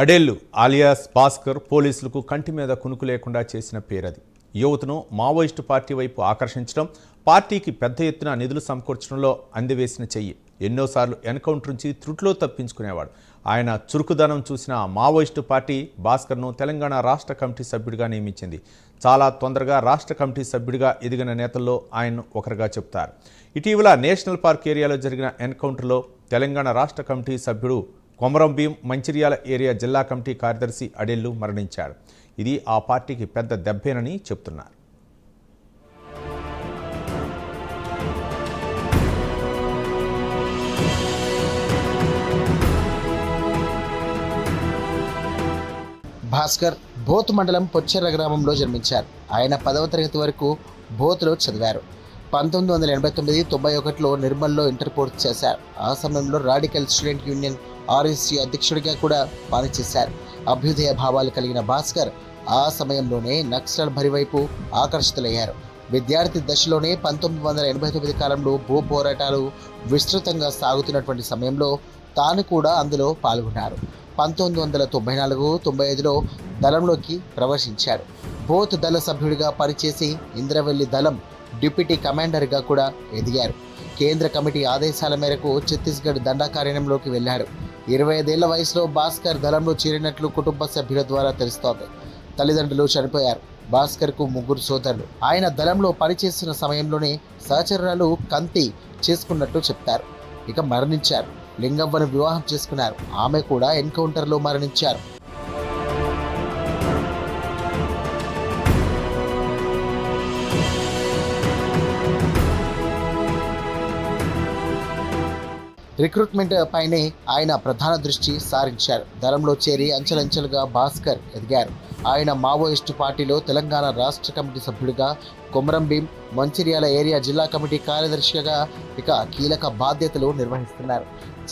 అడేళ్ళు alias Bhaskar పోలీసులకు కంటి మీద కునుకు లేకుండా చేసిన పేరది. యువతను మావోయిస్టు పార్టీ వైపు ఆకర్షించడం పార్టీకి పెద్ద ఎత్తున నిధులు సమకూర్చడంలో అందివేసిన చెయ్యి. ఎన్నోసార్లు ఎన్కౌంటర్ నుంచి త్రుట్లో తప్పించుకునేవాడు. ఆయన చురుకుదనం చూసిన మావోయిస్టు పార్టీ భాస్కర్ను తెలంగాణ రాష్ట్ర కమిటీ సభ్యుడిగా నియమించింది. చాలా తొందరగా రాష్ట్ర కమిటీ సభ్యుడిగా ఎదిగిన నేతల్లో ఆయన్ను ఒకరుగా చెప్తారు ఇటీవల నేషనల్ పార్క్ ఏరియాలో జరిగిన ఎన్కౌంటర్లో తెలంగాణ రాష్ట్ర కమిటీ సభ్యుడు కొమరం భీం మంచిర్యాల ఏరియా జిల్లా కమిటీ కార్యదర్శి అడెల్లు మరణించాడు. ఇది ఆ పార్టీకి పెద్ద దెబ్బేనని చెప్తున్నారు. భాస్కర్ బోత్ మండలం పొచ్చెర్ల గ్రామంలో జన్మించారు. ఆయన పదవ తరగతి వరకు బోత్లో చదివారు. పంతొమ్మిది వందల ఎనభై తొమ్మిది తొంభై ఒకటిలో నిర్మల్లో ఇంటర్ పూర్తి చేశారు. ఆ సమయంలో రాడికల్ స్టూడెంట్ యూనియన్ ఆర్ఎస్సీ అధ్యక్షుడిగా కూడా పనిచేశారు. అభ్యుదయ భావాలు కలిగిన భాస్కర్ ఆ సమయంలోనే నక్సల్ భరివైపు ఆకర్షితులయ్యారు. విద్యార్థి దశలోనే పంతొమ్మిది వందల ఎనభై తొమ్మిది కాలంలో భూ పోరాటాలు విస్తృతంగా సాగుతున్నటువంటి సమయంలో తాను కూడా అందులో పాల్గొన్నారు. పంతొమ్మిది వందల తొంభై నాలుగు తొంభై ఐదులో దళంలోకి ప్రవేశించారు బోత్ దళ సభ్యుడిగా పనిచేసి ఇంద్రవెల్లి దళం డిప్యూటీ కమాండర్గా కూడా ఎదిగారు. కేంద్ర కమిటీ ఆదేశాల మేరకు ఛత్తీస్గఢ్ దండాకార్యంలోకి వెళ్ళారు. ఇరవై ఐదేళ్ళ వయసులో భాస్కర్ దళంలో చేరినట్లు కుటుంబ సభ్యుల ద్వారా తెలుస్తోంది. తల్లిదండ్రులు చనిపోయారు. భాస్కర్కు ముగ్గురు సోదరులు. ఆయన దళంలో పనిచేస్తున్న సమయంలోనే సహచరురాలు కంతి చేసుకున్నట్టు చెప్తారు. ఇక మరణించారు. లింగవ్వను వివాహం చేసుకున్నారు. ఆమె కూడా ఎన్కౌంటర్లో మరణించారు. రిక్రూట్మెంట్ పైనే ఆయన ప్రధాన దృష్టి సారించారు. దళంలో చేరి అంచెలంచెలుగా భాస్కర్ ఎదిగారు. ఆయన మావోయిస్టు పార్టీలో తెలంగాణ రాష్ట్ర కమిటీ సభ్యుడిగా కొమరం భీం మంచిర్యాల ఏరియా జిల్లా కమిటీ కార్యదర్శిగా ఇక కీలక బాధ్యతలు నిర్వహిస్తున్నారు.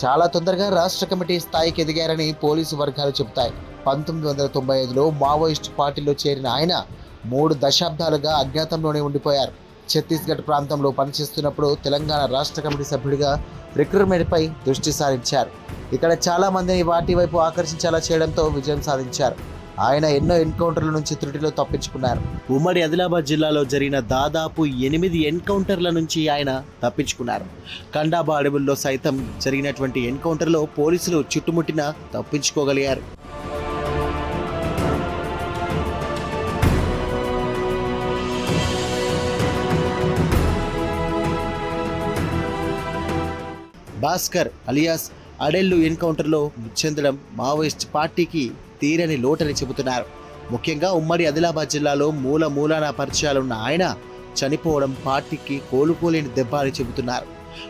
చాలా తొందరగా రాష్ట్ర కమిటీ స్థాయికి ఎదిగారని పోలీసు వర్గాలు చెబుతాయి. పంతొమ్మిది వందల తొంభై ఐదులో మావోయిస్టు పార్టీలో చేరిన ఆయన మూడు దశాబ్దాలుగా అజ్ఞాతంలోనే ఉండిపోయారు. ఛత్తీస్గఢ్ ప్రాంతంలో పనిచేస్తున్నప్పుడు తెలంగాణ రాష్ట్ర కమిటీ సభ్యుడిగా రిక్రూట్మెంట్పై దృష్టి సారించారు. ఇక్కడ చాలామందిని వాటి వైపు ఆకర్షించేలా చేయడంతో విజయం సాధించారు. ఆయన ఎన్నో ఎన్కౌంటర్ల నుంచి త్రుటిలో తప్పించుకున్నారు. ఉమ్మడి ఆదిలాబాద్ జిల్లాలో జరిగిన దాదాపు ఎనిమిది ఎన్కౌంటర్ల నుంచి ఆయన తప్పించుకున్నారు. కండాబా అడవుల్లో సైతం జరిగినటువంటి ఎన్కౌంటర్లో పోలీసులు చుట్టుముట్టిన తప్పించుకోగలిగారు. భాస్కర్ అలియాస్ అడెల్లు ఎన్కౌంటర్లో చెందడం మావోయిస్ట్ పార్టీకి తీరని లోటని చెబుతున్నారు. ముఖ్యంగా ఉమ్మడి ఆదిలాబాద్ జిల్లాలో మూల మూలాన పరిచయాలున్న ఆయన చనిపోవడం పార్టీకి కోలుకోలేని దెబ్బ అని చెబుతున్నారు.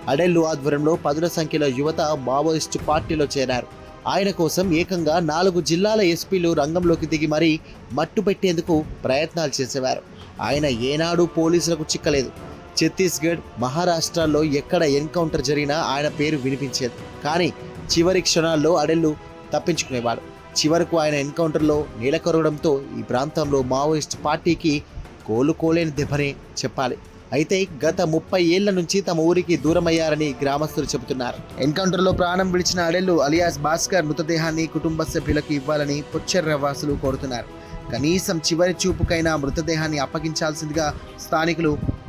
అడెల్లు ఆధ్వర్యంలో పదుల సంఖ్యలో యువత మావోయిస్టు పార్టీలో చేరారు. ఆయన కోసం ఏకంగా నాలుగు జిల్లాల ఎస్పీలు రంగంలోకి దిగి మరీ మట్టు పెట్టేందుకు ప్రయత్నాలు చేసేవారు. ఆయన ఏనాడు పోలీసులకు చిక్కలేదు. ఛత్తీస్గఢ్ మహారాష్ట్రలో ఎక్కడ ఎన్కౌంటర్ జరిగినా ఆయన పేరు వినిపించేది. కానీ చివరి క్షణాల్లో అడెల్లు తప్పించుకునేవాడు. చివరకు ఆయన ఎన్కౌంటర్లో నీలకొరగడంతో ఈ ప్రాంతంలో మావోయిస్ట్ పార్టీకి కోలుకోలేని దెబ్బనే చెప్పాలి. అయితే గత ముప్పై ఏళ్ళ నుంచి తమ ఊరికి దూరమయ్యారని గ్రామస్తులు చెబుతున్నారు. ఎన్కౌంటర్లో ప్రాణం విడిచిన అడెల్లు అలియాస్ భాస్కర్ మృతదేహాన్ని కుటుంబ సభ్యులకు ఇవ్వాలని పొచ్చెర్ర వాసులు కోరుతున్నారు. కనీసం చివరి చూపుకైనా మృతదేహాన్ని అప్పగించాల్సిందిగా స్థానికులు